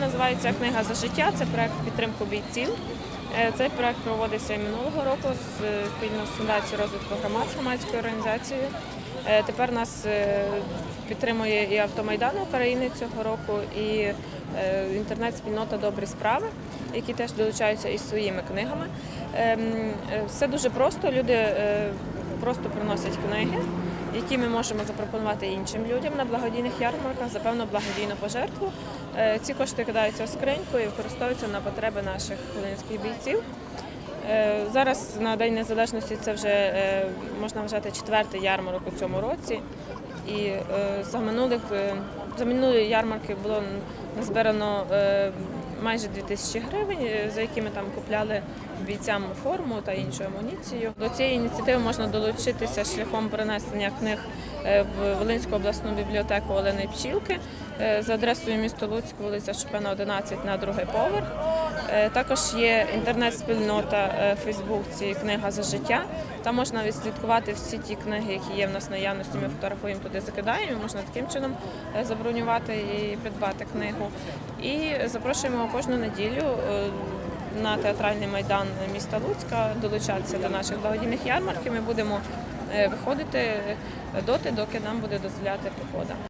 називається Книга за життя. Це проект підтримку бійців. Е, Цей проект проводився і минулого року з е, спільно з фундацією розвитку громад громадською організацією. Е, Тепер нас підтримує і Автомайдан України цього року, і інтернет-спільнота Добрі справи, які теж долучаються із своїми книгами. Ем, Все дуже просто. Люди просто приносять книги, які ми можемо запропонувати іншим людям на благодійних ярмарках за певну благодійну пожертву. Е, Ці кошти кидаються в скриньку і використовуються на потреби наших волинських бійців. Е, Зараз на День Незалежності це вже е, можна вважати четвертий ярмарок у цьому році. І за минулих за минулі ярмарки було назбирано майже 2000 гривень, е, за які ми там купляли бійцям форму та іншу амуніцію. До цієї ініціативи можна долучитися шляхом перенесення книг е, в Волинську обласну бібліотеку Олени Пчілки е, за адресою місто Луцьк, вулиця Шопена, 11 на другий поверх. Також є інтернет-спільнота в Фейсбуці Книга за життя. Там можна відслідкувати всі ті книги, які є в нас наявності. Ми фотографуємо туди, закидаємо. Можна таким чином забронювати і придбати книгу. І запрошуємо кожну неділю е, на театральний майдан міста Луцька долучатися до наших благодійних ярмарків. Ми будемо е, виходити доти, доки нам буде дозволяти погода.